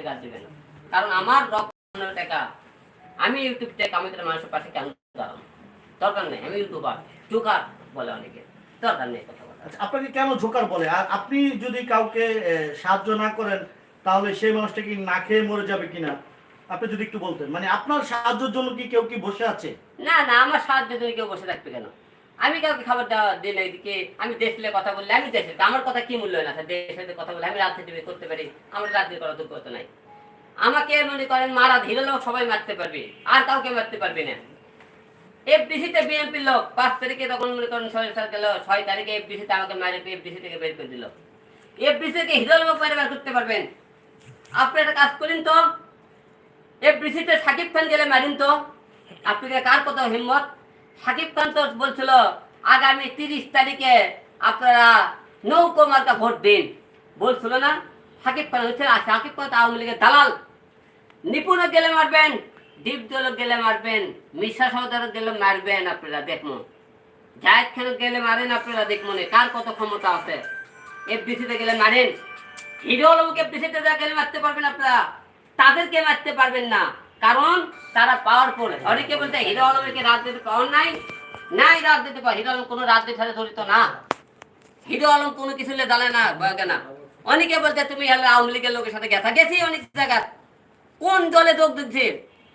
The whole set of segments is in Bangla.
থেকে আর দিবে না কারণ আমার রক্ত টাকা আমি ইউটিউব থেকে আমি মানুষের পাশে কেন দাঁড়াবো? দরকার নেই আমি ইউটিউবার। জোকার বলে অনেকে। দরকার নেই কথা আচ্ছা, আপনাকে কেন জোকার বলে? আর আপনি যদি কাউকে সাহায্য না করেন তাহলে সেই মানুষটা কি না খেয়ে মরে যাবে কিনা? আপনি যদি একটু বলতেন। মানে আপনার সাহায্যের জন্য কি কেউ কি বসে আছে? না না আমার সাহায্যের জন্য কেউ বসে থাকবে কেন? আমি কাউকে খাবার দেওয়া দিলে এদিকে। আমি দেশ দেশলে কথা বললে আমি দেশের আমার কথা কি মূল্য না? দেশের কথা বলে আমি রাজনীতি করতে পারি। আমার রাজনীতি করার যোগ্যতা নাই। আমাকে মনে করেন মারা ধীরে লোক সবাই মারতে পারবে। আর কাউকে মারতে পারবে না। এফডিসিতে বিএনপির লোক পাঁচ তারিখে তখন মনে করেন ছয় সাল গেল, ছয় তারিখে এফডিসিতে আমাকে মারে এফডিসি থেকে বের করে দিল। এফডিসি থেকে হিরো লোক মারে বের করতে পারবেন। আপনি একটা কাজ করেন তো। এফডিসিতে সাকিব খান গেলে মারিন তো। আপনি কার কত হিম্মত? সাকিব খান তো বলছিল, আগামী তিরিশ তারিখে আপনারা নৌকো মার্কা ভোট দিন। বলছিল না, সাকিব খান হচ্ছে সাকিব খান আওয়ামী লীগের দালাল। নিপুণ গেলে মারবেন দীপ দল গেলে মারবেন, মিশা সৌদার গেলে মারবেন আপনারা দেখুন। জায়দ খান গেলে মারেন আপনারা দেখুন, কার কত ক্ষমতা আছে। এফ এফডিসিতে গেলে মারেন। হিরো আলমকে এফডিসিতে যা গেলে মারতে পারবেন আপনারা, তাদেরকে মারতে পারবেন না। কারণ তারা পাওয়ারফুল অনেকে বলতে হিরো আলমের কি রাজনীতি পাওয়ার নাই। নাই রাজনীতি পাওয়ার। হিরো আলম কোনো রাজনীতির সাথে জড়িত না। হিরো আলম কোনো কিছু নিয়ে দালে না না। অনেকে বলতে তুমি আওয়ামী লীগের লোকের সাথে গেছা গেছি অনেক জায়গা কোন দলে যোগ দিচ্ছে?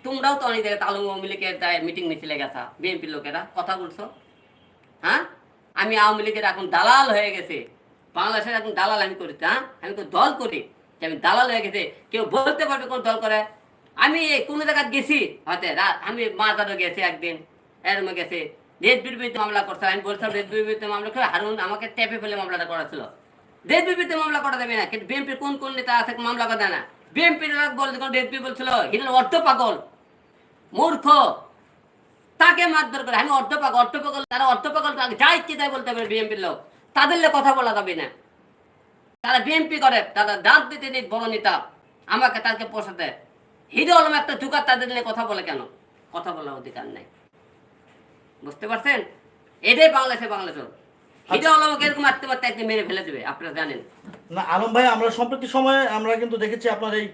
তোমরাও তো অনেক জায়গায় আলম আওয়ামী লীগের মিটিং মিছিলে গেছা। বিএনপির লোকেরা, কথা বলছো? হ্যাঁ? আমি আওয়ামী লীগের এখন দালাল হয়ে গেছে। বাংলাদেশের এখন দালাল আমি করি হ্যাঁ? আমি তো দল করি। আমি দালাল হয়ে গেছে, কেউ বলতে পারবে কোন দল করে? আমি কোনো জায়গায় গেছি, হয়তো রা- আমি মাজারও গেছি একদিন এরমে গেছে। দেশ বিরোধী মামলা করছে, আমি বলছিলাম দেশ বিরোধী মামলা করে হারুন আমাকে টেপে ফেলে মামলাটা করা ছিল দেশ বিরোধী মামলা করা দেবে না, কিন্তু বিএনপির কোন কোন নেতা আছে মামলা করে না। বিএনপির দেশ বলছিল হিরো অর্ধ পাগল, মূর্খ, তাকে মারধর করে, আমি অর্ধ পাগল অর্ধ পাগল, তারা অর্ধ পাগল যা ইচ্ছে তাই বলতে পারে বিএনপির লোক, তাদের কথা বলা যাবে না। তারা বিএনপি করে তারা দাঁত দিতে বড় নেতা, আমাকে তাকে পোষাতে। হিরো আলম একটা জুকার তাদের নিয়ে কথা বলে কেন? কথা বলার অধিকার নাই। বুঝতে পারছেন? এটাই বাংলাদেশে বাংলাদেশ হিরো আলমকে এরকম মারতে মারতে একদিন মেরে ফেলে দেবে আপনারা জানেন। না আলম ভাই আমরা সম্প্রতি সময়ে আমরা কিন্তু দেখেছি আপনার এই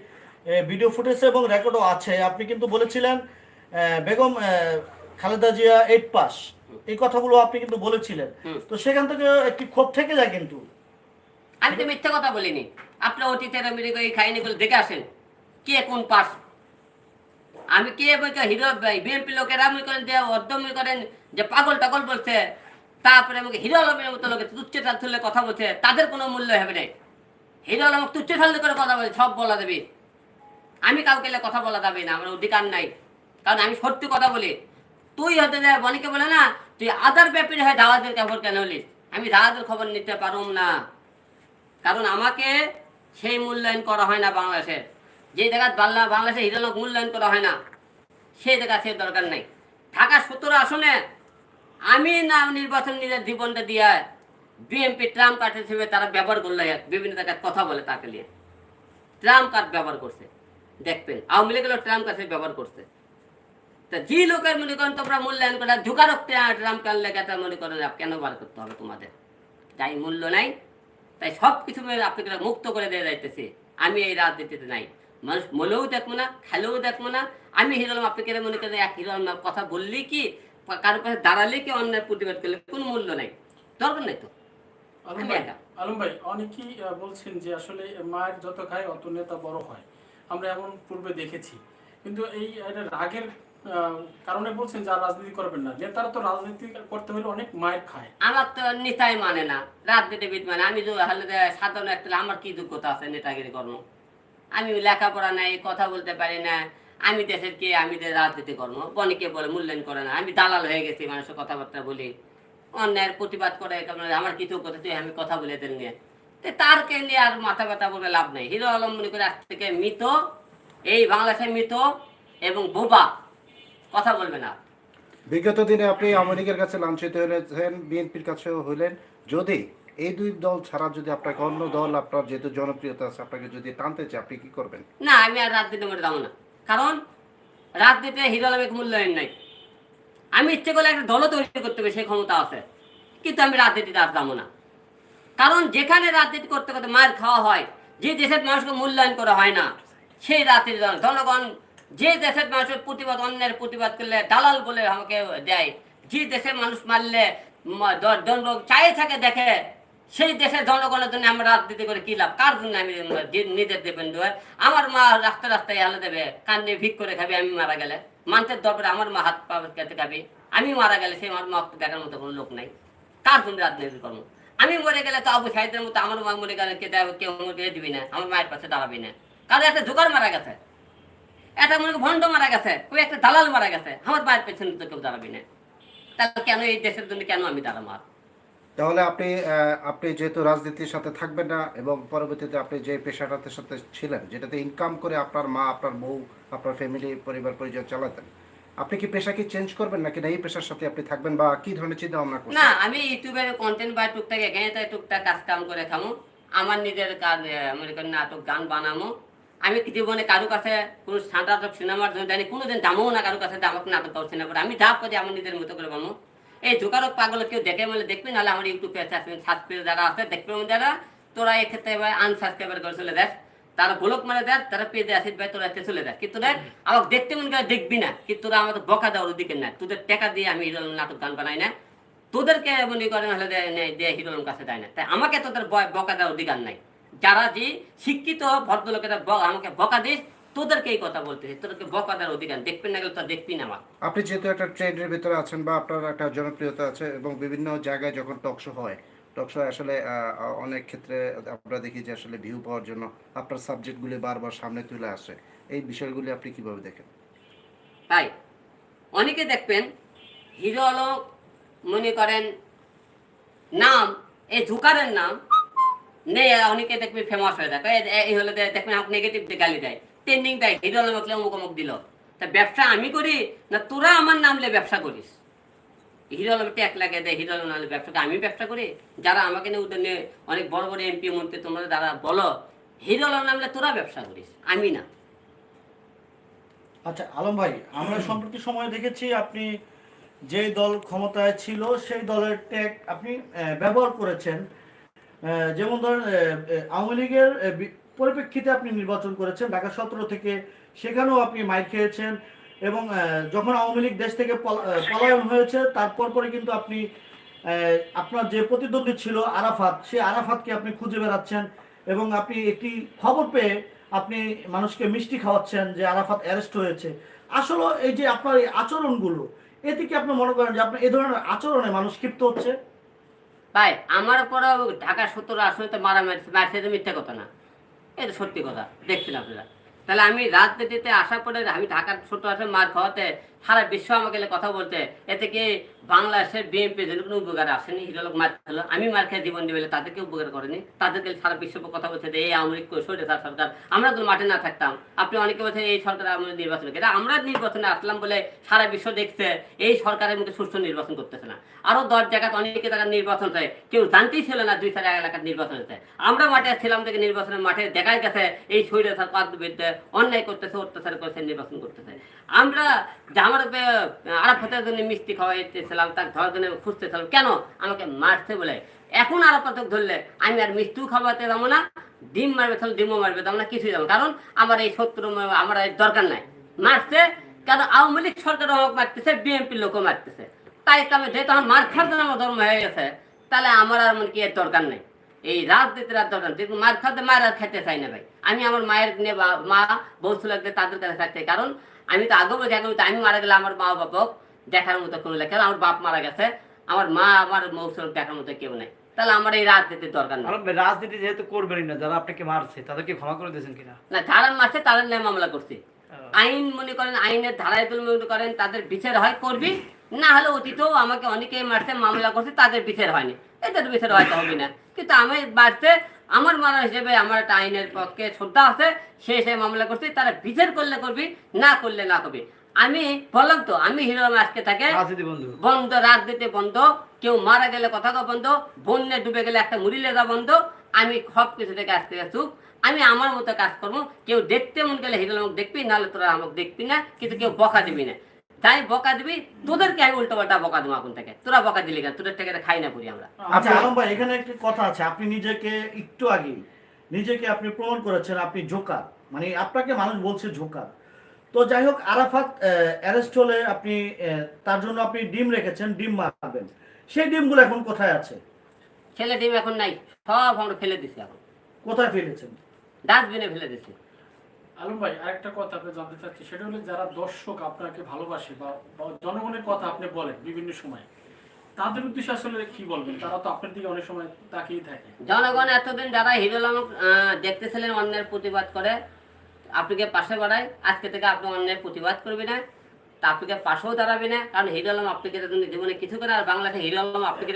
ভিডিও ফুটেজ এবং রেকর্ডও আছে। আপনি কিন্তু বলেছিলেন বেগম খালেদা জিয়া এইট পাস এই কথাগুলো আপনি কিন্তু বলেছিলেন। তো সেখান থেকে একটি ক্ষোভ থেকে যায় কিন্তু। আমি তো মিথ্যা কথা বলিনি। আপনার অতীতের এই দেখে আসেন। কে কোন পাস আমি কে বলছে হিরো বিএনপি লোকেরা মনে করেন যে অর্ধ মনে করেন যে, পাগল টাগল বলছে। তারপরে আমাকে হিরো আলমের মতো লোকে তুচ্ছ তুলে কথা বলছে। তাদের কোনো মূল্য হবে না হিরো আলম তুচ্ছ তাল্লে করে কথা বলে, সব বলা দেবে আমি কাউকে এলে কথা বলা যাবে না, আমার অধিকার নাই। কারণ আমি সত্যি কথা বলি। তুই হতে যায় অনেকে বলে না, তুই আদার ব্যাপারে হয় দাওয়াতের খবর কেন হলিস আমি দাওয়াতের খবর নিতে পারুম না। কারণ আমাকে সেই মূল্যায়ন করা হয় না বাংলাদেশে। যে জায়গা বাংলা, বাংলাদেশে হিরোলোক মূল্যায়ন করা হয় না, সেই জায়গা সে দরকার নেই। ঢাকা সতেরো আসনে আমি না নির্বাচন নিজের জীবনটা দিয়ে বিএনপি ট্রাম্প কার্ড হিসেবে তারা ব্যবহার করলে বিভিন্ন জায়গায় কথা বলে তাকে নিয়ে। ট্রাম্প কার্ড ব্যবহার করছে, দেখবেন। আওয়ামী লীগেরও ট্রাম্প কার্ড ব্যবহার করছে। তা যে লোকের মনে করেন তোমরা মূল্যায়ন করে ঝুঁকারক ট্রাম্প কার্ড লেগে তা মনে করেন কেন বার করতে হবে তোমাদের? যাই মূল্য নাই, তাই সব কিছু আপনাকে মুক্ত করে দেওয়া যাইতেছে। আমি এই রাজনীতিতে নাই। মানুষ মলেও দেখব না খেলেও দেখব না। আমি হিরোলাম আপনাকে মনে করেন এক হিরোলাম কথা বললেই কি কারোর কাছে দাঁড়ালে কি অন্যায় প্রতিবাদ করলে? কোনো মূল্য নাই। দরকার নাই তো। আলম ভাই অনেকেই বলছেন যে আসলে মায়ের যত খায় অত নেতা বড় হয়। আমরা এমন পূর্বে দেখেছি। কিন্তু এই রাগের কারণে বলছেন যে রাজনীতি করবেন না। নেতারা তো রাজনীতি করতে হলে অনেক মায়ের খায়। আমার তো নেতাই মানে না। রাজনীতিবিদ মানে। আমি যে সাধারণ একটা আমার কি যোগ্যতা আছে নেতাগিরি কর্ম? আমি লেখাপড়া নাই, কথা বলতে পারি না। আমি দেশের কে, আমি রাজনীতি কর্ম অনেকে বলে মূল্যায়ন করে না। আমি দালাল হয়ে গেছি মানুষের কথাবার্তা বলি। অন্যায়ের প্রতিবাদ করে আমার কিছু কথা তুই আমি কথা বলে দেন নিয়ে তারকে নিয়ে আর মাথা ব্যথা বলে লাভ নেই। হিরো আলম মনে করে আজ থেকে মৃত, এই বাংলাদেশে মৃত এবং বোবা। কথা বলবে না। বিগত দিনে আপনি আওয়ামী লীগের কাছে লাঞ্ছিত হয়েছেন বিএনপির কাছেও হইলেন যদি এই দুই দল ছাড়া যদি আপনাকে অন্য দল, আপনার যেহেতু জনপ্রিয়তা আছে, আপনাকে যদি টানতে আপনি কি করবেন? না, আমি আর যাব না। কারণ মূল্যায়ন নাই। আমি ইচ্ছে করলে একটা দলও তৈরি করতে হবে সেই ক্ষমতা আছে। কিন্তু আমি রাজনীতিতে আর না। কারণ যেখানে রাজনীতি করতে করতে মায়ের খাওয়া হয়, যে দেশের মানুষকে মূল্যায়ন করা হয় না, সেই রাতের জন- জনগণ যে দেশের মানুষের প্রতিবাদ, অন্যের প্রতিবাদ করলে দালাল বলে আমাকে দেয়। যে দেশের মানুষ মারলে ম- দ- চাই থাকে দেখে সেই দেশের জনগণের জন্য আমরা রাজনীতি করে কি লাভ? কার জন্য আমি নিজের দেবেন আমার মা রাস্তা রাস্তায় আলো দেবে, কান্নে ভিক করে খাবে, আমি মারা গেলে। মানতের দরবারে আমার মা হাত পা কেটে খাবে, আমি মারা গেলে সেই আমার মা দেখার মতো কোনো লোক নাই। কার জন্য রাজনীতি করব? আমি মরে গেলে তো আবু সাহিদের মতো আমার মা মরে গেলে কে দেবে কেউ মরে দিবি না? আমার মায়ের পাশে দাঁড়াবি না। কারণ একটা জোগাড় মারা গেছে। একটা মনে ভণ্ড মারা গেছে ওই একটা দালাল মারা গেছে, আমার মায়ের পেছনে তো কেউ দাঁড়াবি না। তাহলে কেন এই দেশের জন্য কেন আমি দাঁড়াবো আর তাহলে আপনি আপনি যেহেতু রাজনীতির সাথে থাকবেন না এবং পরবর্তীতে আপনি যে পেশাটাতে সাথে ছিলেন, যেটাতে ইনকাম করে আপনার মা, আপনার বউ, আপনার ফ্যামিলি পরিবার, পরিজন চালাতেন, আপনি কি পেশা কি চেঞ্জ করবেন নাকি না এই পেশার সাথে আপনি থাকবেন বা কি ধরনের চিন্তা ভাবনা করছেন? না, আমি ইউটিউবের কন্টেন্ট বা টুকটাক এখানে টুকটাক কাজ কাম করে খামো আমার নিজের কাজ মনে করেন নাটক, গান বানামো। আমি জীবনে কারও কাছে কোনো নাটক সিনেমার জন্য জানি, কোনোদিন দামও না কারও কাছে, আমাকে নাটক সিনেমা করে। আমি ডাব করি, আমার নিজের মতো করে বানো। এই ঢোকারক পাগল কেউ দেখে বলে দেখবি, নাহলে আমার ইউটিউব আছে সাবস্ক্রাইব যারা আছে, দেখবে যারা, তোরা এক্ষেত্রে এবার আনসাবস্ক্রাইবার করে চলে দেখ তারা ব্লক মারে দেখ, তারা পেজে আসিস ভাই তোরা এতে চলে দেখ কিন্তু দেখ, আমাকে দেখতে মনে করে দেখবি না, কিন্তু তোরা আমাদের বকা দেওয়ার ওদিকে না। তোদের টাকা দিয়ে আমি হিরো নাটক গান বানাই না। তোদেরকে মনে করেন হলে দে- নে- দিয়ে হিরোর কাছে দেয় না। তাই আমাকে তোদের বকা দেওয়ার অধিকার নাই। যারা যে শিক্ষিত ভদ্রলোকেরা আমাকে বকা দিস তোদেরকে এই কথা বলতেছি তোদেরকে বকা দেওয়ার অধিকার দেখবি না গেলে তো দেখবি না আমার আপনি যেহেতু একটা ট্রেন্ডের ভিতরে আছেন বা আপনার একটা জনপ্রিয়তা আছে এবং বিভিন্ন জায়গায় যখন টকশো হয় টকশো আসলে অনেক ক্ষেত্রে আমরা দেখি যে আসলে ভিউ পাওয়ার জন্য আপনার সাবজেক্টগুলি বারবার সামনে তুলে আসে। এই বিষয়গুলি আপনি কীভাবে দেখেন? তাই অনেকে দেখবেন হিরো হলো মনে করেন নাম এই জুকারের নাম নেই অনেকে দেখবে ফেমাস হয়ে থাকে এই- হলে দেখবেন আপনি নেগেটিভ গালি দেয়। ট্রেন্ডিং দেয় হিরো হলো মতলে অমুক অমুক দিল। তা ব্যবসা আমি করি না তোরা আমার নামলে ব্যবসা করিস? হিরো আলম ট্যাক লাগে দেয়, হিরো আলম নামলে ব্যবসা আমি ব্যবসা করি? যারা আমাকে নিয়ে উঠে নিয়ে অনেক বড় বড় এমপি মন্ত্রী, তোমরা যারা বলো, হিরো আলম নামলে তোরা ব্যবসা করিস, আমি না। আচ্ছা আলম ভাই, আমরা সম্প্রতি সময় দেখেছি আপনি যে দল ক্ষমতায় ছিল, সেই দলের ট্যাগ আপনি ব্যবহার করেছেন। যেমন ধরেন আওয়ামী লীগের পরিপ্রেক্ষিতে আপনি নির্বাচন করেছেন, ঢাকা সতেরো থেকে সেখানেও আপনি মাইর খেয়েছেন এবং যখন আওয়ামী লীগ দেশ থেকে পলা- পলায়ন হয়েছে তারপর পরে কিন্তু আপনি আপনার যে প্রতিদ্বন্দ্বী ছিল আরাফাত সেই আরাফাতকে আপনি খুঁজে বেড়াচ্ছেন এবং আপনি একটি খবর পেয়ে আপনি মানুষকে মিষ্টি খাওয়াচ্ছেন যে আরাফাত অ্যারেস্ট হয়েছে। আসলে এই যে আপনার এই আচরণগুলো, এতে কি আপনি মনে করেন যে আপনার এই ধরনের আচরণে মানুষ ক্ষিপ্ত হচ্ছে? ভাই, আমার পরে ঢাকা সত্তর আসলে তো মারা মারছে মিথ্যা কথা না। এটা সত্যি কথা, দেখছেন আপনারা। তাহলে আমি রাজনীতিতে আসার পরে আমি ঢাকার ছোট আসে মার খাওয়াতে সারা বিশ্ব আমাকে কথা বলতে। এতে কি বাংলাদেশের বিএনপি জন্য কোনো উপকার আসেনি? হিরোলোক মার খেলো। আমি মার খেয়ে জীবন দিবে তাদেরকে উপকার করেনি। তাদেরকে সারা বিশ্ব কথা বলছে যে এই আওয়ামী সরে তার সরকার। আমরা তো মাঠে না থাকতাম। আপনি অনেকে বলছেন এই সরকার আমাদের নির্বাচন এটা আমরা নির্বাচনে আসলাম বলে সারা বিশ্ব দেখছে, এই সরকারের মধ্যে সুষ্ঠু নির্বাচন করতেছে না। আরও দশ জায়গাতে অনেকে তারা নির্বাচন হয় কেউ জানতেই ছিল না দুই চার এলাকার নির্বাচন হচ্ছে আমরা মাঠে ছিলাম থেকে নির্বাচনের মাঠে দেখাই গেছে, এই শরীরে স্যার পাদ বিরুদ্ধে অন্যায় করতেছে, অত্যাচার করছে, নির্বাচন করতেছে। আমরা আমার আরাফাতের জন্য মিষ্টি খাওয়াইতেছিলাম তার ধরার জন্য খুঁজতেছিলাম কেন? আমাকে মারছে বলে। এখন আরাফাতক ধরলে আমি আর মিষ্টিও খাওয়াতে যাব না, ডিম মারবে তাহলে ডিমও মারবে যাব না কিছুই যাব কারণ আমার এই শত্রু, আমার এই দরকার নাই। মারছে, কেন? আওয়ামী লীগ সরকার মারতেছে, বিএনপির লোকও মারতেছে। তাই আমি, যেহেতু আমার মার খাওয়ার জন্য আমার ধর্ম হয়ে গেছে, তাহলে আমার আর মানে কি এর দরকার নেই? এই রাজনীতির আর দরকার নেই। মার খাতে মায়ের আর খেতে চাই না ভাই। আমি আমার মায়ের নিয়ে মা বউ ছেলেদের তাদের কাছে থাকতে কারণ আমি তো আগেও বলছি আগে আমি মারা গেলে আমার মা বাপক দেখার মতো কোনো লেখা আমার বাপ মারা গেছে আমার মা আমার ছেলে দেখার মতো কেউ নেই। তাহলে আমার এই রাজনীতির দরকার নেই। রাজনীতি যেহেতু করবেনই না যারা আপনাকে মারছে তাদেরকে ক্ষমা করে দিয়েছেন কিনা? না যারা মারছে তাদের নিয়ে মামলা করছি। আইন মনে করেন আইনের ধারায় তুলে মনে করেন তাদের বিচার হয় করবি। না হলে অতীতেও আমাকে অনেকে মারছে মামলা করছে তাদের বিচার হয়নি। এদের বিচার হয়তো হবে না। কিন্তু আমি বাড়ছে আমার মারা হিসেবে আমার একটা আইনের পক্ষে শ্রদ্ধা আছে সে সে মামলা করছি তারা বিচার করলে করবি না করলে না করবি। আমি বললাম তো আমি হিরো আজকে থাকে বন্ধু। বন্ধ রাজনীতি বন্ধ কেউ মারা গেলে কথা বন্ধ বন্যে ডুবে গেলে একটা মুড়ি লেজা বন্ধ আমি সব কিছু থেকে আজকে চুপ আমি আমার মতো কাজ করব কেউ দেখতে মন গেলে হিরো আমাকে দেখবি নাহলে তোরা আমাকে দেখবি না কিন্তু কেউ বকা দিবি না। তাই বকা দিবি? তোদেরকে আমি উল্টো পাল্টা বকা দেবো এখন থেকে। তোরা বকা দিলি কেন? তোদের থেকে খাই না করি আমরা। আচ্ছা আলম ভাই এখানে একটি কথা আছে। আপনি নিজেকে একটু আগে নিজেকে আপনি প্রমাণ করেছেন আপনি জোকার। মানে আপনাকে মানুষ বলছে ঝোকার তো যাই হোক আরাফাত অ্যারেস্ট হলে আপনি তার জন্য আপনি ডিম রেখেছেন ডিম মারবেন। সেই ডিমগুলো এখন কোথায় আছে? ছেলে ডিম এখন নাই সব আমরা ফেলে দিছি এখন। কোথায় ফেলেছেন? ডাস্টবিনে ফেলে দিছি। আলম ভাই আরেকটা কথা আপনি জানতে চাচ্ছি সেটা হলো যারা দর্শক আপনাকে ভালোবাসে বা জনগণের কথা আপনি বলেন বিভিন্ন সময় তাদের উদ্দেশ্যে আসলে কি বলবেন? তারা তো আপনার দিকে অনেক সময় তাকিয়ে থাকে। জনগণ এতদিন যারা হিরো আলম দেখতেছিলেন অন্যের প্রতিবাদ করে আপনাকে পাশে বাড়ায় আজকে থেকে আপনি অন্যের প্রতিবাদ করবি না তা আপনাকে পাশেও দাঁড়াবি না কারণ হিরো আলম আপনাকে জীবনে কিছু করে আর বাংলাদেশে হিরো আলম আপনাকে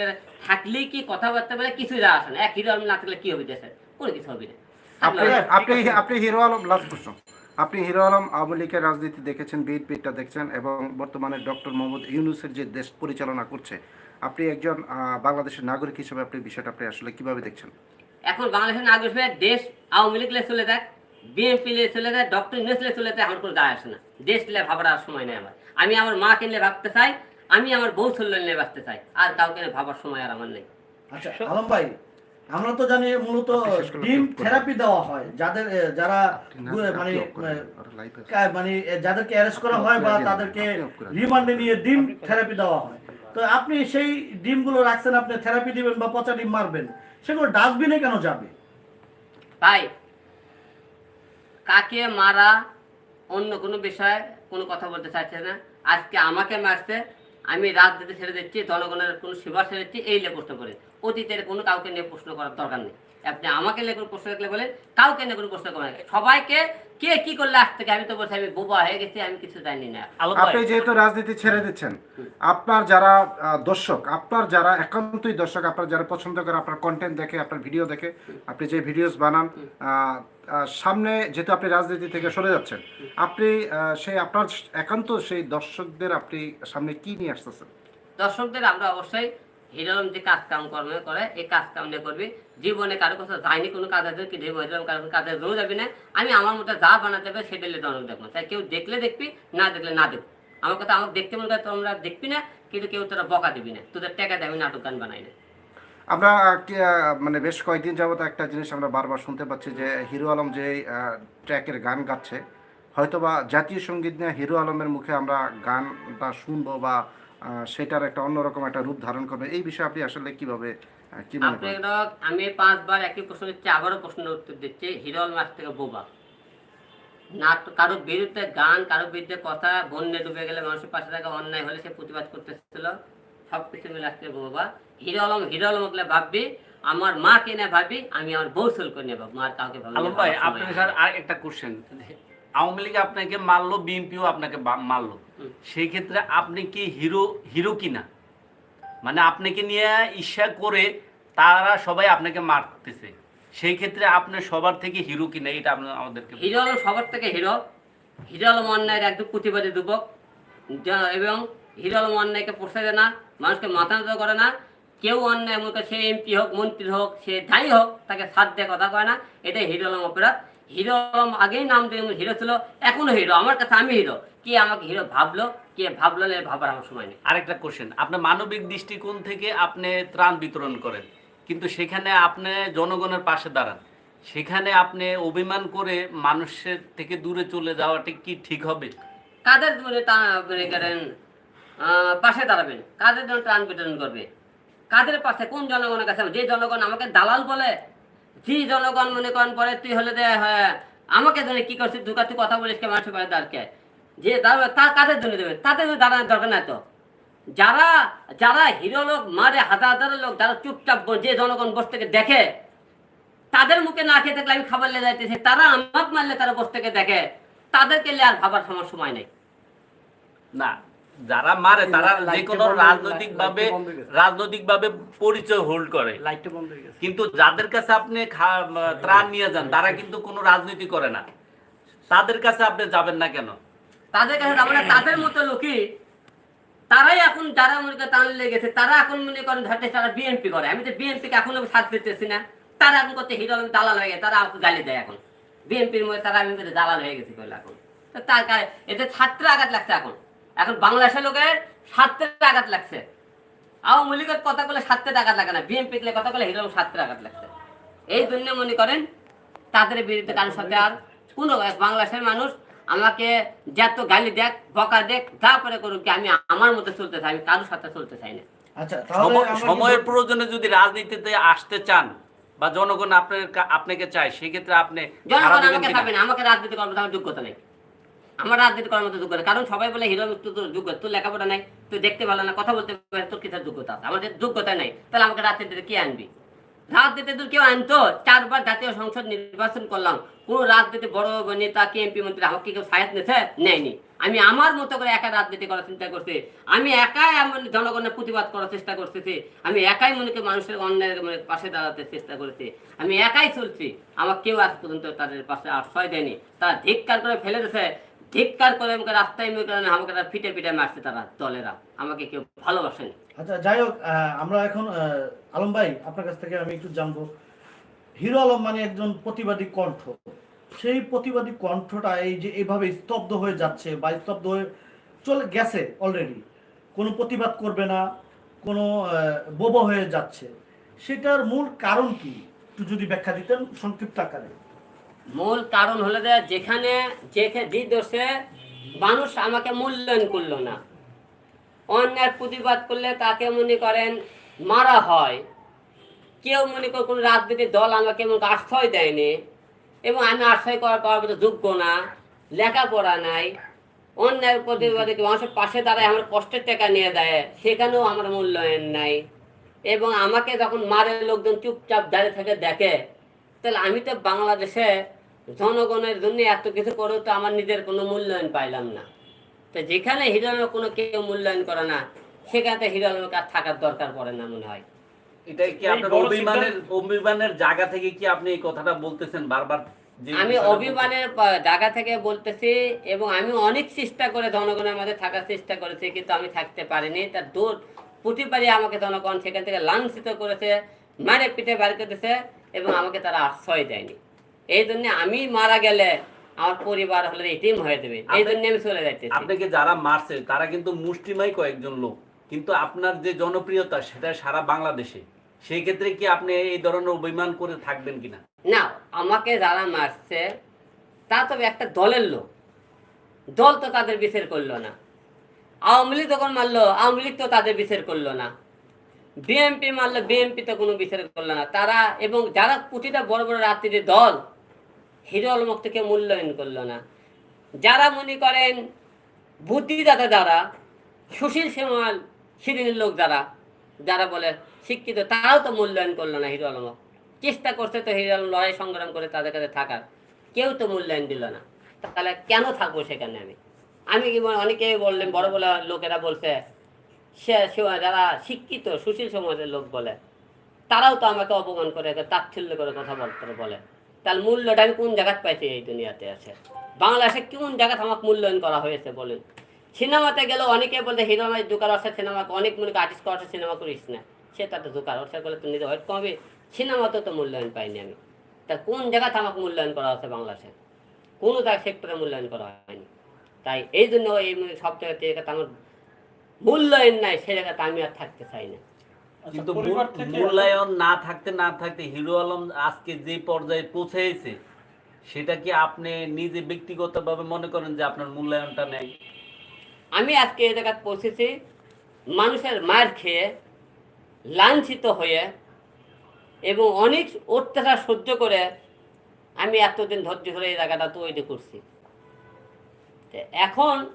থাকলেই কি কথাবার্তা বলে কিছুই যা আসে না। এক হিরো আলম না থাকলে কি হবে দেশে? কোনো কিছু হবে না। আপনি আপনি আপনি হিরো আলম লাস্ট প্রশ্ন আপনি হিরো আলম আওয়ামী লীগের রাজনীতি দেখেছেন বিএনপিটা দেখছেন এবং বর্তমানে ডক্টর মোহাম্মদ ইউনুসের যে দেশ পরিচালনা করছে আপনি একজন বাংলাদেশের নাগরিক হিসেবে আপনি বিষয়টা আপনি আসলে কীভাবে দেখছেন? এখন বাংলাদেশের নাগরিক হয়ে দেশ আওয়ামী লীগ চলে যাক বিএনপি লে চলে যায় ডক্টর ইউনুস লে চলে যায় আমার কোনো যায় আসে না। দেশ নিয়ে ভাবার আর সময় নেই আমার। আমি আমার মাকে নিয়ে ভাবতে চাই আমি আমার বউ ছেলে নিয়ে ভাবতে চাই আর কাউকে ভাবার সময় আর আমার নেই। আচ্ছা আলম ভাই আমরা তো জানি মূলত ডিম থেরাপি দেওয়া হয়। যাদের যারা মানে মানে যাদেরকে অ্যারেস্ট করা হয় বা তাদেরকে রিমান্ডে নিয়ে ডিম থেরাপি দেওয়া হয়। তো আপনি সেই ডিমগুলো রাখছেন আপনি থেরাপি দিবেন বা পচা ডিম মারবেন সেগুলো ডাস্টবিনে কেন যাবে? তাই কাকে মারা অন্য কোনো বিষয়ে কোনো কথা বলতে চাইছে না? আজকে আমাকে মারছে আমি রাজনীতি ছেড়ে দিচ্ছি জনগণের কোনো সেবা ছেড়ে দিচ্ছি এই নিয়ে প্রশ্ন করে। অতীতের কোনো কাউকে নিয়ে প্রশ্ন করার দরকার নেই। আপনি আমাকে নিয়ে কোনো প্রশ্ন রাখলে বলেন কাউকে নিয়ে কোনো প্রশ্ন করেন। সবাইকে কে কি করলে আজ থেকে আমি তো বলছি আমি বোবা হয়ে গেছি আমি কিছু জানি না। আপনি যেহেতু রাজনীতি ছেড়ে দিচ্ছেন আপনার যারা দর্শক আপনার যারা একান্তই দর্শক আপনার যারা পছন্দ করে আপনার কন্টেন্ট দেখে আপনার ভিডিও দেখে আপনি যে ভিডিওস বানান সামনে যেহেতু আপনি রাজনীতি থেকে সরে যাচ্ছেন, আপনি সেই আপনার একান্ত সেই দর্শকদের আপনি সামনে কি নিয়ে আসতেছেন? দর্শকদের আমরা অবশ্যই হিরোলম যে কাজ কাম কর্ম করে, এই কাজ কাম নিয়ে করবি। জীবনে কারও কথা যায়নি কোনো কাজের কি দেবো হিরোলম কারও কাজে রোজ যাবি না। আমি আমার মতো যা বানাতে হবে সেটা জনক দেখব। তাই কেউ দেখলে দেখবি, না দেখলে না দেখব। আমার কথা আমাকে দেখতে মনে করে তোমরা দেখবি না, কিন্তু কেউ তোরা বকা দিবি না। তোদের টাকা দেবে নাটক গান বানাই না। আমরা মানে বেশ কয়েকদিন যাবত একটা জিনিস আমরা বারবার শুনতে পাচ্ছি যে হিরো আলম যে ট্র্যাকের গান গাচ্ছে হয়তোবা জাতীয় সংগীত নিয়ে হিরো আলমের মুখে আমরা গানটা শুনব বা সেটার একটা অন্যরকম একটা রূপ ধারণ করবে। এই বিষয়ে আপনি আসলে কীভাবে কি মনে করেন? আমি পাঁচবার একই প্রশ্ন দিচ্ছি আবারও প্রশ্নের উত্তর দিচ্ছি হিরোল মাছ থেকে বোবা। না কারও বিরুদ্ধে গান কারও বিরুদ্ধে কথা বন্যে ডুবে গেলে মানুষের পাশে থাকা অন্যায় হলে সে প্রতিবাদ করতেছিল সব কিছু মিলে আসতে বোবা। হিরো আলম হিরো আলম বলে ভাববি আমার মাকে নিয়ে ভাবি আমি আমার বউ ভাববো কাউকে ভাবি আলম ভাই আপনার কাছে আর একটা কোশ্চেন আওয়ামী লীগ আপনাকে মারলো বিএনপিও আপনাকে মারলো। সেই ক্ষেত্রে আপনি কি হিরো হিরো কিনা? মানে আপনাকে নিয়ে ঈর্ষা করে তারা সবাই আপনাকে মারতেছে। সেই ক্ষেত্রে আপনি সবার থেকে হিরো কিনা এটা আপনার আমাদেরকে হিরো আলম সবার থেকে হিরো। হিরো আলম অন্যায়ের একদম প্রতিবাদী যুবক। এবং হিরো আলম অন্যায়কে পোষায় না মানুষকে মাথা করে না। কেউ অন্যায় মনে সে এমপি হোক মন্ত্রী হোক সে যাই হোক তাকে সাথ দিয়ে কথা কয় না। এটাই হিরো আলম অপরাধ। হিরো আলম আগেই নাম দিয়ে হিরো ছিল এখনও হিরো। আমার কাছে আমি হিরো। কে আমাকে হিরো ভাবলো কে ভাবলো না ভাবার আমার সময় নেই। আরেকটা কোশ্চেন আপনার মানবিক দৃষ্টিকোণ থেকে আপনি ত্রাণ বিতরণ করেন কিন্তু সেখানে আপনি জনগণের পাশে দাঁড়ান। সেখানে আপনি অভিমান করে মানুষের থেকে দূরে চলে যাওয়াটা কি ঠিক হবে? কাদের তা মানে পাশে দাঁড়াবেন। কাদের জন্য ত্রাণ বিতরণ করবে? কাদের পাশে? কোন জনগণের কাছে? যে জনগণ আমাকে দালাল বলে, যে জনগণ মনে করেন পরে তুই হলে দে হ্যাঁ আমাকে জানে কি করছিস? দু তুই কথা বলিস কে, মানুষের পাশে দাঁড়কে যে দাঁড়াবে তা কাদের জন্য দেবে? তাদের দাঁড়ানোর দরকার নাই তো। যারা যারা হিরো লোক, মারে হাজার হাজার লোক, যারা চুপচাপ যে জনগণ বস থেকে দেখে, তাদের মুখে না খেয়ে থাকলে আমি খাবার লে যাইতেছি। তারা আমাকে মারলে তারা বসে থেকে দেখে। তাদেরকে নিয়ে আর ভাবার সময় নেই। না। যারা মারে তারা যে কোনো রাজনৈতিক ভাবে। রাজনৈতিক ভাবে পরিচয় হোল্ড করে। লাইটটা বন্ধ হয়ে গেছে। কিন্তু যাদের কাছে আপনি ত্রাণ নিয়ে যান তারা কিন্তু কোনো রাজনীতি করে না। তাদের কাছে আপনি যাবেন না কেন? তাদের কাছে যাব না তাদের মতো লোকই তারাই এখন যারা মনে করে টান লেগেছে তারা এখন মনে করেন ধরতে তারা বিএনপি করে। আমি তো বিএনপিকে এখন সাথ দিতেছি না। তারা এখন করতে হিরো দালাল হয়ে গেছে তারা আমাকে গালি দেয় এখন। বিএনপির মধ্যে তারা আমি দালাল হয়ে গেছি এখন। তার কারণে এতে ছাত্র আঘাত লাগছে এখন। এখন বাংলাদেশের লোকের স্বার্থের আঘাত লাগছে। আওয়ামী লীগের কথা বলে স্বার্থের আঘাত লাগে না বিএনপি কথা বলে হিরো স্বার্থের আঘাত লাগছে। এই জন্য মনে করেন তাদের বিরুদ্ধে কারোর সাথে আর কোনো বাংলাদেশের মানুষ আমাকে যত গালি দেখ বকা দেখ তারপরে করুক কি আমি আমার মতো চলতে চাই আমি কারোর সাথে চলতে চাই না। আচ্ছা সময়ের প্রয়োজনে যদি রাজনীতিতে আসতে চান বা জনগণ আপনার আপনাকে চায় সেক্ষেত্রে আপনি জনগণ আমাকে? না আমাকে রাজনীতি করার যোগ্যতা নেই। আমার রাজনীতি করার মতো যোগ্যতা। কারণ সবাই বলে হিরো তোর যোগ্যতা তোর লেখাপড়া নাই, তুই দেখতে ভালো না, কথা বলতে পারে, তোর কিসের যোগ্যতা আছে? আমাদের যোগ্যতা নাই। তাহলে আমাকে রাজনীতিতে কে আনবি? রাজনীতিতে তোর কেউ আনতো, চারবার জাতীয় সংসদ নির্বাচন করলাম, কোন রাজনীতি বড় নেতা কে এমপি মন্ত্রী আমাকে কেউ সায়াত নিয়েছে? নেয়নি। আমি আমার মতো করে একা রাজনীতি করার চিন্তা করছি। আমি একাই আমার জনগণের প্রতিবাদ করার চেষ্টা করতেছি। আমি একাই মনে করি মানুষের অন্যায়ের মানে পাশে দাঁড়াতে চেষ্টা করেছি। আমি একাই চলছি। আমার কেউ আজ পর্যন্ত তাদের পাশে আশ্রয় দেয়নি। তারা ধিক্কার করে ফেলে দিয়েছে। ধিক্কার করে আমাকে রাস্তায় মেয়ে করে আমাকে তারা ফিটে ফিটে মারছে তারা, দলেরা। আমাকে কেউ ভালোবাসেনি। আচ্ছা যাই হোক আমরা এখন আলম ভাই, আপনার কাছ থেকে আমি একটু জানব। হিরো আলম মানে একজন প্রতিবাদী কণ্ঠ। সেই প্রতিবাদী কণ্ঠটা এই যে এভাবে স্তব্ধ হয়ে যাচ্ছে বা স্তব্ধ হয়ে চলে গেছে অলরেডি কোনো প্রতিবাদ করবে না, কোনো বোবা হয়ে যাচ্ছে, সেটার মূল কারণ কি? একটু যদি ব্যাখ্যা দিতেন সংক্ষিপ্ত আকারে। মূল কারণ হলো যে যেখানে যে দোষে মানুষ আমাকে মূল্যায়ন করল না। অন্যায় প্রতিবাদ করলে তাকে মনে করেন মারা হয়। কেউ মনে করে কোনো রাজনৈতিক দল আমাকে আশ্রয় দেয়নি এবং আমি আশ্রয় করার মতো যোগ্য না, লেখাপড়া নাই। অন্যায় প্রতিবাদে মানুষের পাশে দাঁড়ায় আমার কষ্টের টাকা নিয়ে দেয়, সেখানেও আমার মূল্যায়ন নাই। এবং আমাকে যখন মারে লোকজন চুপচাপ দাঁড়িয়ে থেকে দেখে, তাহলে আমি তো বাংলাদেশে জনগণের জন্য এত কিছু করেও তো আমার নিজের কোনো মূল্যায়ন পাইলাম না। তো যেখানে হিরো আলমের কোনো কেউ মূল্যায়ন করে না সেখানে হিরো আলমের কাজ থাকার দরকার পড়ে না মনে হয়। এটা কি আপনার অভিমানের অভিমানের জায়গা থেকে কি আপনি এই কথাটা বলতেছেন বারবার? আমি অভিমানের জায়গা থেকে বলতেছি এবং আমি অনেক চেষ্টা করে জনগণের মাঝে থাকার চেষ্টা করেছি কিন্তু আমি থাকতে পারিনি। তার দূর প্রতিবারই আমাকে জনগণ সেখান থেকে লাঞ্ছিত করেছে মারে পিঠে বার করতেছে এবং আমাকে তারা আশ্রয় দেয়নি। এই জন্য আমি মারা গেলে আমার পরিবার হলে এটিম হয়ে যাবে। এই জন্য আমি চলে যাইতেছি। আপনাকে যারা মারছে তারা কিন্তু মুষ্টিমাই কয়েকজন লোক। কিন্তু আপনার যে জনপ্রিয়তা সেটা সারা বাংলাদেশে। সেই ক্ষেত্রে কি আপনি এই ধরনের অভিমান করে থাকবেন কিনা? না আমাকে যারা মারছে তা তবে একটা দলের লোক। দল তো তাদের বিচার করল না। আওয়ামী লীগ যখন মারলো আওয়ামী লীগ তো তাদের বিচার করল না। বিএনপি মারলো বিএনপি তো কোনো বিচার করল না। তারা এবং যারা প্রতিটা বড় বড় রাত্রির দল হিরো আলমকে মূল্যায়ন করল না। যারা মনে করেন বুদ্ধিদাতা যারা, সুশীল সমাল শ্রেণির লোক যারা যারা বলে শিক্ষিত, তারাও তো মূল্যায়ন করল না হিরো আলমক চেষ্টা করছে তো হিরো আলম লড়াই সংগ্রাম করে তাদের কাছে থাকার। কেউ তো মূল্যায়ন দিল না। তাহলে কেন থাকব সেখানে আমি? আমি কি অনেকেই বললেন, বড় বড় লোকেরা বলছে, সে- যারা শিক্ষিত, সুশীল সমাজের লোক বলে, তারাও তো আমাকে অপমান করে, তাচ্ছিল্য করে কথাবার্তা বলে। তার মূল্যটা আমি কোন জায়গায় পাইছি এই দুনিয়াতে আছে? বাংলাদেশে কোন জায়গায় আমাকে মূল্যায়ন করা হয়েছে বলুন? সিনেমাতে গেলে অনেকে বলতে হিরো দোকান আছে, সিনেমাকে অনেক মনে আর্টিস্ট করা সিনেমা করিস না। সে তাতে দোকান সে বলে তুমি হয়তো কমবে। সিনেমাতেও তো মূল্যায়ন পাইনি আমি। তা কোন জায়গাতে আমাকে মূল্যায়ন করা হচ্ছে বাংলাদেশে? কোনো তার সেক্টরে মূল্যায়ন করা হয়নি। তাই এই জন্য এই সব জায়গাতে জায়গাতে আমার মূল্যায়ন নাই সে জায়গাতে আমি আর থাকতে চাই না। কিন্তু মূল- থেকে মূল্যায়ন না থাকতে না থাকতে হিরো আলম আজকে যে পর্যায়ে পৌঁছেছে সেটা কি আপনি নিজে ব্যক্তিগতভাবে মনে করেন যে আপনার মূল্যায়নটা নেই? আমি আজকে এই জায়গায় পৌঁছেছি মানুষের মার খেয়ে লাঞ্ছিত হয়ে এবং অনেক অত্যাচার সহ্য করে আমি এতদিন ধৈর্য ধরে এই জায়গাটা তৈরি করছি। এখন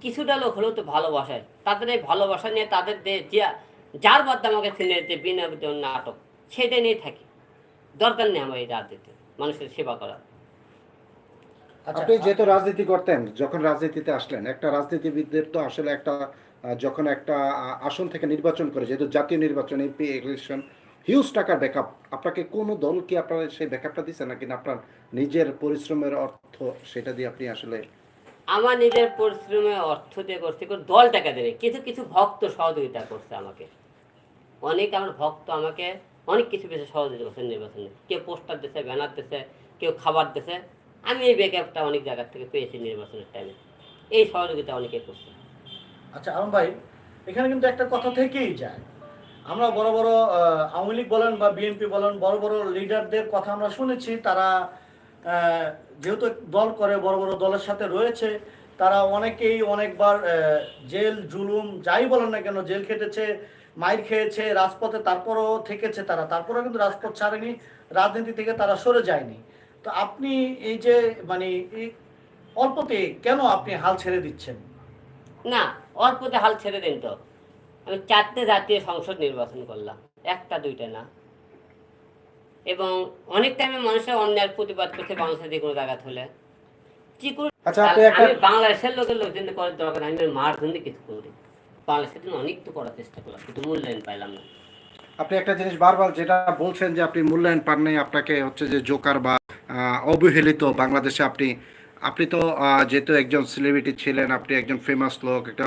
কিছুটা লোক হলেও তো ভালোবাসায়। তাদের এই ভালোবাসা নিয়ে তাদের যে- যার বাধ্যে আমাকে চিনে যে বিনা বেতন নাটক সেটা নিয়ে থাকি। দরকার নেই আমার এই রাজনীতি মানুষের সেবা করার। আচ্ছা আপনি যেহেতু রাজনীতি করতেন যখন রাজনীতিতে আসলেন একটা রাজনীতিবিদদের তো আসলে একটা যখন একটা আসন থেকে নির্বাচন করে যেহেতু জাতীয় নির্বাচন এমপি ইলেকশন হিউজ টাকার ব্যাকআপ আপনাকে কোনো দল কি আপনার সেই ব্যাকআপটা দিচ্ছে নাকি আপনার নিজের পরিশ্রমের অর্থ সেটা দিয়ে আপনি আসলে? আমার নিজের পরিশ্রমে অর্থ দিয়ে করছে কোনো দল টাকা দেবে। কিছু কিছু ভক্ত সহযোগিতা করছে আমাকে। অনেক আমার ভক্ত আমাকে অনেক কিছু বেশি সহযোগিতা করছে, নির্বাচনে কেউ পোস্টার দিছে, ব্যানার দিছে, কেউ খাবার দিছে। আমি এই ব্যাকআপটা অনেক জায়গার থেকে পেয়েছি নির্বাচনের টাইমে এই সহযোগিতা অনেকে করছে। আচ্ছা আলম ভাই, এখানে কিন্তু একটা কথা থেকেই যায়। আমরা বড় বড় আওয়ামী লীগ বলেন বা বিএনপি বলেন, বড় বড় লিডারদের কথা আমরা শুনেছি। তারা যেহেতু দল করে, বড় বড় দলের সাথে রয়েছে, তারা অনেকেই অনেকবার জেল, জুলুম, যাই বলেন না কেন, জেল খেটেছে মাইর খেয়েছে রাজপথে তারপরও থেকেছে তারা। তারপরেও কিন্তু রাজপথ ছাড়েনি রাজনীতি থেকে তারা সরে যায়নি। তো আপনি এই যে মানে অল্পতে কেন আপনি হাল ছেড়ে দিচ্ছেন? না অল্পতে হাল ছেড়ে দিন তো। আমি চারটে জাতীয় সংসদ নির্বাচন করলাম একটা দুইটা না। এবং অনেক টাইমে মানুষের অন্যায়ের প্রতিবাদ করছে বাংলাদেশের যে কোনো জায়গা হলে আচ্ছা, আপনি একটা- আমি বাংলাদেশের লোকের লোকজন করার দরকার আমি মার জন্য কিছু করি। বাংলাদেশের জন্য অনেক তো করার চেষ্টা করলাম কিন্তু মূল্যায়ন পাইলাম না। আপনি একটা জিনিস বারবার যেটা বলছেন যে আপনি মূল্যায়ন পান নাই আপনাকে হচ্ছে যে জোকার বা অবহেলিত বাংলাদেশে আপনি আপনি তো যেহেতু একজন সেলিব্রিটি ছিলেন আপনি একজন ফেমাস লোক একটা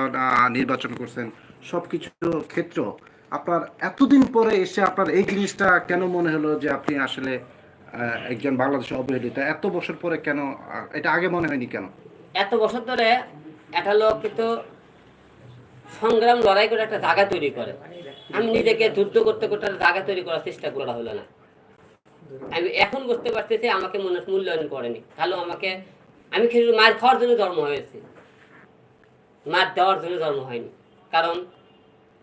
নির্বাচন করছেন সব কিছু ক্ষেত্র আপনার এতদিন পরে এসে আপনার এই জিনিসটা কেন মনে হলো যে আপনি আসলে একজন বাংলাদেশে অবহেলিত? এত বছর পরে কেন এটা আগে মনে হয়নি কেন? এত বছর ধরে একটা লোক কিন্তু সংগ্রাম লড়াই করে একটা জায়গা তৈরি করে। আমি নিজেকে যুদ্ধ করতে করতে একটা জায়গা তৈরি করার চেষ্টা করা হলো না। আমি এখন বুঝতে পারতেছি আমাকে মানুষ মূল্যায়ন করেনি। তাহলে আমাকে, আমি কিন্তু মার খাওয়ার জন্য জন্ম হয়েছি। মার দেওয়ার জন্য জন্ম হয়নি। কারণ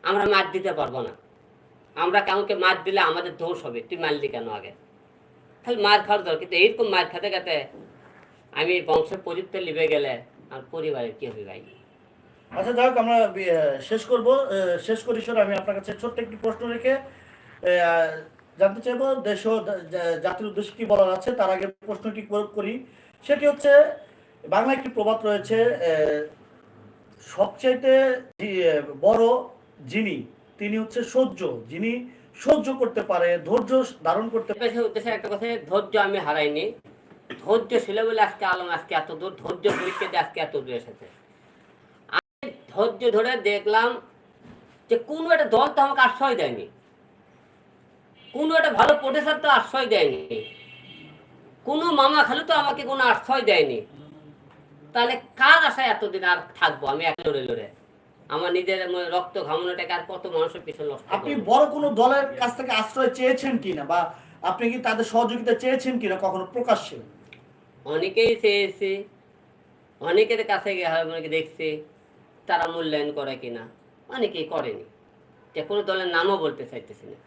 আমরা মার দিতে পারব না। আমরা কাউকে মার দিলে আমাদের দোষ হবে। তুই মারলি কেন আগে? তাহলে মার খাওয়ার দরকার কিন্তু এইরকম মার খেতে খেতে আমি বংশের পরিত্বে লিবে গেলে আমার পরিবারের কি হবে ভাই? আচ্ছা যাই হোক, আমরা শেষ করব। শেষ করি স্যার আমি আপনার কাছে ছোট্ট একটি প্রশ্ন রেখে জানতে চাইব, দেশ জাতির উদ্দেশ্যে কি বলার আছে? তার আগে প্রশ্নটি করি। সেটি হচ্ছে বাংলা একটি প্রবাদ রয়েছে সবচাইতে বড় যিনি, তিনি হচ্ছে সহ্য। যিনি সহ্য করতে পারে, ধৈর্য ধারণ করতে পারে। উদ্দেশ্যে একটা কথা, ধৈর্য আমি হারাইনি। ধৈর্য ছিল বলে আজকে আলম আজকে এত দূর, ধৈর্য পরীক্ষা দিয়ে আজকে এত দূর এসেছে। ধৈর্য ধরে দেখলাম যে কোনো একটা দল তো আমাকে আশ্রয় দেয়নি। কোনো একটা ভালো প্রফেসর তো আশ্রয় দেয়নি। কোনো মামা খালু তো আমাকে কোনো আশ্রয় দেয়নি। তাহলে কার আশায় এতদিন আর থাকব আমি এক লড়ে লড়ে? আমার নিজের রক্ত ঘামনাটাকে আর কত মানুষের পিছনে নষ্ট আপনি বড় কোনো দলের কাছ থেকে আশ্রয় চেয়েছেন কিনা বা আপনি কি তাদের সহযোগিতা চেয়েছেন কিনা কখনো প্রকাশ্যে? অনেকেই চেয়েছে অনেকের কাছে গিয়ে অনেকে দেখছে। তারা মূল্যায়ন করে কিনা? অনেকেই করেনি। যে কোনো দলের নামও বলতে চাইতেছে না।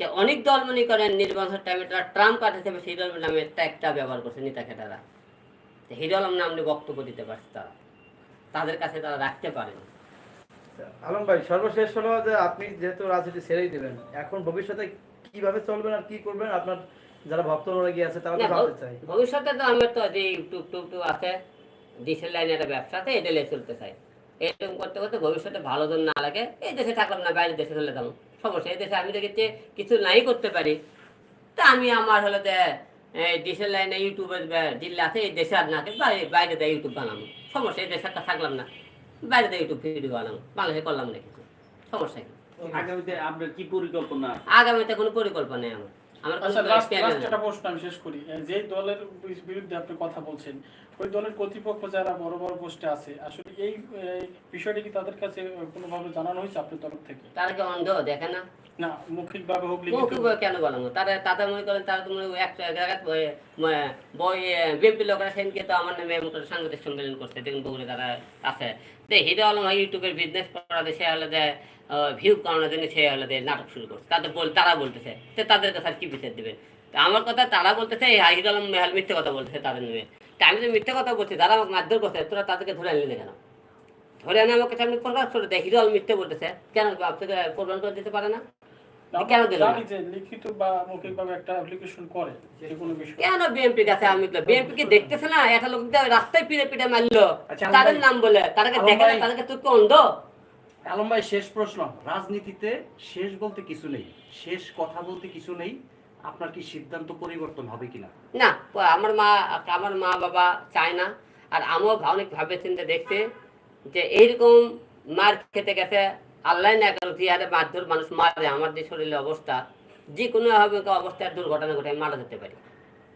যে অনেক দল মনে করেন নির্বাচন টাইমে তারা ট্রাম্প কাটাতে হবে সেই দলের নামে একটা ব্যবহার করছে নেতা খেটারা হিরো আলম নামে বক্তব্য দিতে পারছে তারা। তাদের কাছে তারা রাখতে পারেনি। আলম ভাই সর্বশেষ হলো যে আপনি যেহেতু রাজনীতি ছেড়েই দেবেন এখন ভবিষ্যতে কীভাবে চলবেন আর কি করবেন? আপনার যারা ভক্তরা গিয়ে আছে তারা জানতে চাই ভবিষ্যতে তো আমার তো যে ইউটিউব টুব আছে ডিসেল লাইনে একটা ব্যবসা আছে এটা নিয়ে চলতে চাই এরকম করতে করতে ভবিষ্যতে ভালো জন না লাগে এই দেশে থাকলাম না বাইরের দেশে চলে যাব সমস্যা এই দেশে আমি দেখেছি কিছু নাই করতে পারি। তা আমি আমার হলো যে এই লাইনে ইউটিউবের জিল্লা আছে এই দেশে আর না বাইরে বাইরে দিয়ে ইউটিউব বানাবো সমস্যা এই দেশে একটা থাকলাম না বাইরে দিয়ে ইউটিউব ভিডিও বানাবো বাংলাদেশে করলাম না কিছু। সমস্যা কি? আগামীতে আপনার কি পরিকল্পনা আগামীতে কোনো পরিকল্পনা নেই আমার। আমার আচ্ছা। একটা প্রশ্ন আমি শেষ করি। যে দলের বিরুদ্ধে আপনি কথা বলছেন ওই দলের কর্তৃপক্ষ যারা বড় বড় পোস্টে আছে আসলে এই বিষয়টা বিষয়টি কি তাদের কাছে কোনোভাবে জানানো হয়েছে আপনার তরফ থেকে? তারা কি অন্ধ দেখে না। আমার নাটক শুরু করছে। তাদের তারা বলতেছে তাদের কাছে আর কি বিচার দেবেন আমার কথা তারা বলতেছে হিরো আলম মেহাল মিথ্যে কথা বলতেছে তাদের নামে। আমি তো মিথ্যে কথা বলছি তারা আমাকে মারধর করছে, তোরা তাদেরকে ধরে আনলি না কেন? ধরে আনে আমাকে সামনে প্রকাশ করে দেয় হিরো আলম মিথ্যে বলতেছে। কেন? আপনাকে প্রমাণ করে দিতে পারে না। কেন দিল জানি যে লিখিত বা মৌখিকভাবে একটা অ্যাপ্লিকেশন করে যে কোনো বিষয়। কেন বিএনপি কাছে আমি বিএনপি কি দেখতেছে না? একটা লোক রাস্তায় পিড়ে পিড়ে মারলো আচ্ছা, তাদের নাম বলে তাদেরকে দেখে না তাদেরকে তুই অন্ধ? আলম ভাই শেষ প্রশ্ন। রাজনীতিতে শেষ বলতে কিছু নেই। শেষ কথা বলতে কিছু নেই। আপনার কি সিদ্ধান্ত পরিবর্তন হবে কিনা? না আমার মা আমার মা বাবা চায় না। আর আমিও অনেক ভাবে চিন্তা দেখছি যে এইরকম মার খেতে গেছে আল্লাহ না মারধর মানুষ মারে, আমার যে শরীরের অবস্থা, যে কোনো হবে অবস্থায় দুর্ঘটনা ঘটে মারা যেতে পারি।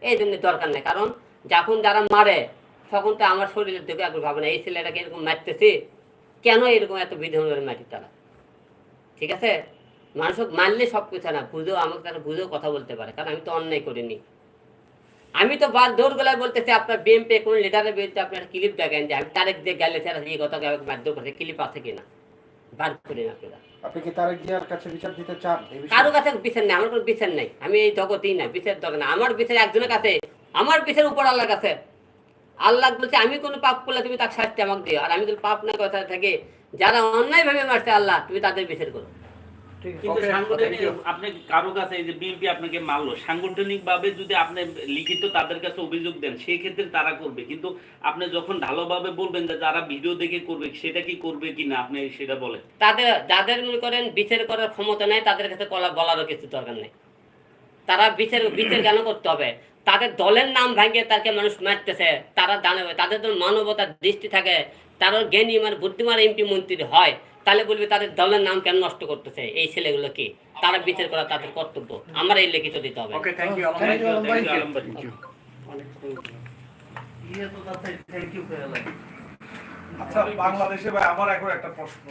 এই জন্য দরকার নেই, কারণ যখন যারা মারে, তখন তো আমার শরীরের দিকে একবার ভাবে না এই ছেলেটাকে এরকম মারতেছে, কেন এরকম এত বিধি করে মাটি তারা? ঠিক আছে? মানুষ মারলে সব কিছু না বুঝেও আমাকে তারা বুঝেও কথা বলতে পারে, কারণ আমি তো অন্যায় করিনি। আমি তো বার দৌড় গলায় বলতেছি, আপনার বিএমপি কোন লিডারের বিরুদ্ধে আপনার ক্লিপ দেখেন যে, আমি তারেক দিয়ে গেলে স্যার এই কথা মাধ্যম করছে ক্লিপ আছে কিনা? বার করি আপনারা আপনি কি তারেক জিয়ার কাছে বিচার দিতে চান? কারও কাছে বিচার নেই আমার কোনো বিচার নেই। আমি এই জগতেই না বিচার দরকার না আমার বিচার একজনের কাছে আমার বিচার উপর আল্লাহর কাছে। আল্লাহ বলছে আমি কোনো পাপ করলে তুমি তাকে শাস্তি আমাকে দিও। আর আমি যদি পাপ না কথা থাকে যারা অন্যায় ভাবে মারছে আল্লাহ তুমি তাদের বিচার করো। কিন্তু সাংগঠনিক আপনি কারও কাছে এই যে বিএনপি আপনাকে মারলো সাংগঠনিক ভাবে যদি আপনি লিখিত তাদের কাছে অভিযোগ দেন সেই ক্ষেত্রে তারা করবে। কিন্তু আপনি যখন ভালোভাবে বলবেন যে যারা ভিডিও দেখে করবে সেটা কি করবে কিনা আপনি সেটা বলেন। তাদের যাদের মনে করেন বিচার করার ক্ষমতা নেই তাদের কাছে কলা বলারও কিছু দরকার নেই। তারা বিচার বিচার কেন করতে হবে? তাদের দলের নাম ভাঙিয়ে তাকে মানুষ মারতেছে তারা জানে তাদের তো মানবতার দৃষ্টি থাকে তারা জ্ঞানী মানে বুদ্ধিমান এমপি মন্ত্রী হয়। তাহলে বলবে তাদের দলের নাম কেন নষ্ট করতেছে? এই ছেলেগুলো কি? তারা বিচার করা তাদের কর্তব্য। আমার এই লিখিত দিতে হবে। Okay thank you thank you আচ্ছা বাংলাদেশে ভাই আমার এখন একটা প্রশ্ন।